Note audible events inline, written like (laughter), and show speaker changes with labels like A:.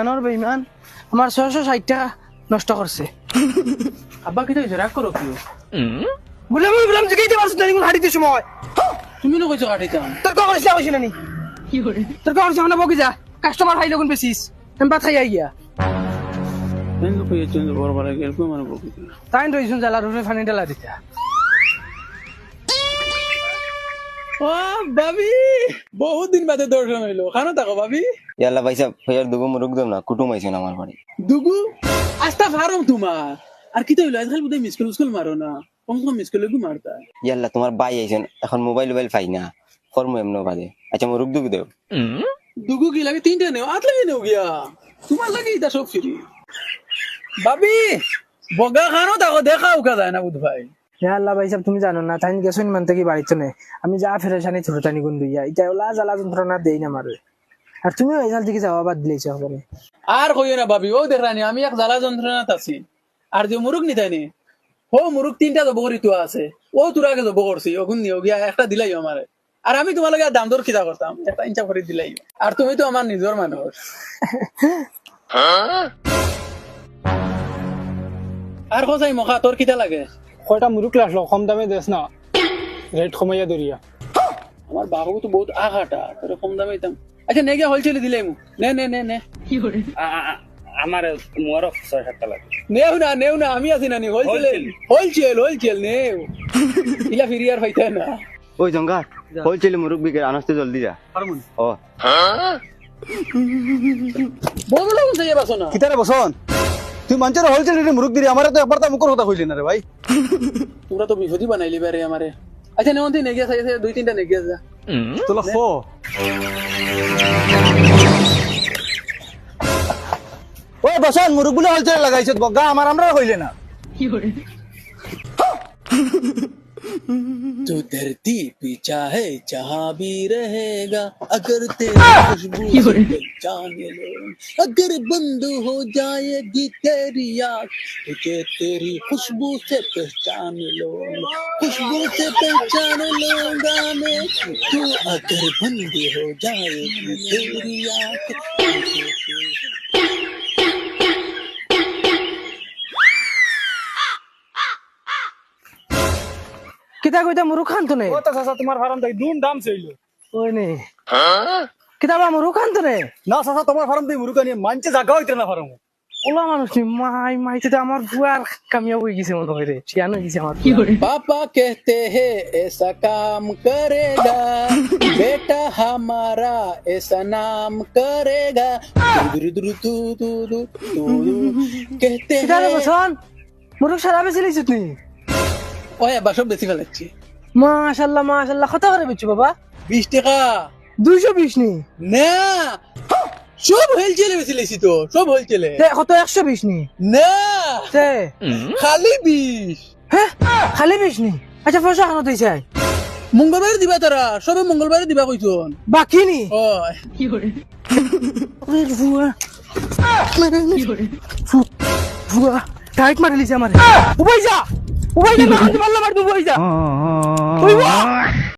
A: আনোর বেইমান আমার ছয়শো ষাট টাকা নষ্ট করছে (laughs)
B: আব্বা কি হয়েছে রাগ করো কি
A: বলে আমি বললাম যে কেটে পারছ না হাঁটিতে সময়
B: তুমি না কইছো কাটিতাম
A: তোর কখন ইসলাম হয়েছিল নি তোর কখন ইসলাম বকি যা। কাস্টমার হাই লগুন বেশিস আমি ভাত খাই গিয়া।
B: কিন্তু কইছো যে বড় বড় গেল কই মানে
A: তাই রইছুন জ্বালা রুফে ফানি ডালা দিতা
B: ও ভাবি বহুত দিন বাদে দর্শন হইল। খানো থাকো ভাবি।
C: ইয়াল্লা ভাই সাহেব দুগো মুরুক দেব না কুটুম আইছেন আমার বাড়ি
B: দুগু আস্তা ফারম তোমার আর কি তো হইল আজকাল বোধহয় মিসকুল মিসকুল মারো না। কম কম মিসকুল গু মারতা
C: ইয়াল্লা তোমার বাই আইছেন এখন মোবাইল মোবাইল পাই না। কর্ম এমন বাদে। আচ্ছা মুরুক দুগ দেব
B: দুগু কি লাগে তিনটা নেও আট লাগে নেও গিয়া। তোমার লাগে এটা সব ফ্রি ভাবি বগা খানো থাকো দেখা উকা যায় না বুধ ভাই
A: হ্যাঁ আল্লাহ ভাই সাহেব তুমি জানো না? তাই গেছো মান থেকে বাড়িতে নেই আমি যা ফেরেশানি থুরতানি গুন দুইয়া এটা ওলা জ্বালা যন্ত্রণা দেই না মারে। আর তুমি ওই সাল থেকে যাওয়া বাদ দিলেছ হবে
B: আর কইও না ভাবি ও দেখরানি আমি এক জ্বালা যন্ত্রণাত আছি। আর যে মুরুখ নিতাইনি ও মুরুখ তিনটা জব করি তো আছে। ও তোর আগে জব করছি ওগুন নিও গিয়া একটা দিলাই আমারে। আর আমি তোমার লাগে দাম দর খিদা করতাম একটা ইঞ্চা করে দিলাই। আর তুমি তো আমার নিজের মানুষ। আর কোথায় মখা তোর কিতা লাগে?
D: কয়টা মুরুক লাসলো কম দামে দেস না। রেট কমাইয়া দরিয়া
B: আমার বাবু তো বহুত আঘাটা তোর কম দামে। দিতাম আচ্ছা নে গিয়া হলচেলে দিলাই মু নে নে নে নে?
C: আমার মোর ছয় সাতটা লাগে।
B: নেও না নেও না আমি আছি নানি হোলসেল হোলসেল হোলসেল নেও। ইলা ফিরিয়ার পাইতে না।
C: ওই জঙ্গার হলচেলে মুরুক বিকে আনস্তে জলদি যা। ও
B: বড় লোক থেকে বাসো না।
D: কিতারে বসন তুই মানুষের হোলসেল রেটে মুরুক দিলি আমার তো একবার তো মুখর কথা কইলি না রে ভাই।
B: পুরা তো বিপদই বানাইলি বারে আমারে। আচ্ছা নেওন তুই নেগিয়া চাই দুই তিনটা নেগিয়া যা।
D: তোলা ফো। ওই বসান মুরুক বলে হোলসেল লাগাইছত বগা আমার আমরা কইলে না।
B: तू धरती पे चाहे जहाँ भी रहेगा अगर तेरी खुशबू (laughs) पहचाने लो। अगर बंद हो जाएगी तेरी आँख तुझे तेरी खुशबू से पहचान लो खुशबू से पहचान लूँगा मैं। तू अगर बंद हो जाएगी तेरी आँख
A: কিতা কইতা মুরু খান তো নে
D: ও তো চাচা তোমার ফার্ম তাই দুম দাম ছিল
A: ওই নে কিতাবা মুরু খান তো নে
D: না চাচা তোমার ফার্ম তাই মুরুক আনি মানছে জাগা হইতে না ফার্ম
A: ওলা মানুষ নি মাই মাইতে তো আমার বুয়ার কামিয়াব হয়ে গেছে মনে হয় রে শিয়ান হয়ে গেছে আমার
B: पापा कहते हैं ऐसा काम करेगा बेटा हमारा ऐसा नाम करेगा दुरु दुरु दु दु दु दु दु। कहते
A: কিতারে
B: हैं
A: বসন মুরু সারা বেশি লিছিস নি
B: ওই সব বেশি ফেলাচ্ছি
A: মাশাল্লাহ মাশাল্লাহ কত করে বেচছো বাবা
B: বিশ টাকা
A: দুইশো বিশ নি
B: না সব হোলসেলে বেশি লেছি তো সব হোলসেলে
A: তে কত একশো বিশ নি
B: না
A: তে
B: খালি বিশ
A: হ্যাঁ খালি বিশ নি আচ্ছা পয়সা খানো তুই চাই
B: মঙ্গলবারে দিবা তারা সবে মঙ্গলবারে দিবা কইছন
A: বাকি নি ওরে ভুয়া ভুয়া টাইট মারি লিছে আমার উবাই যা উবাই যে না হাতে পারলাম আর তুই ওই যা ওই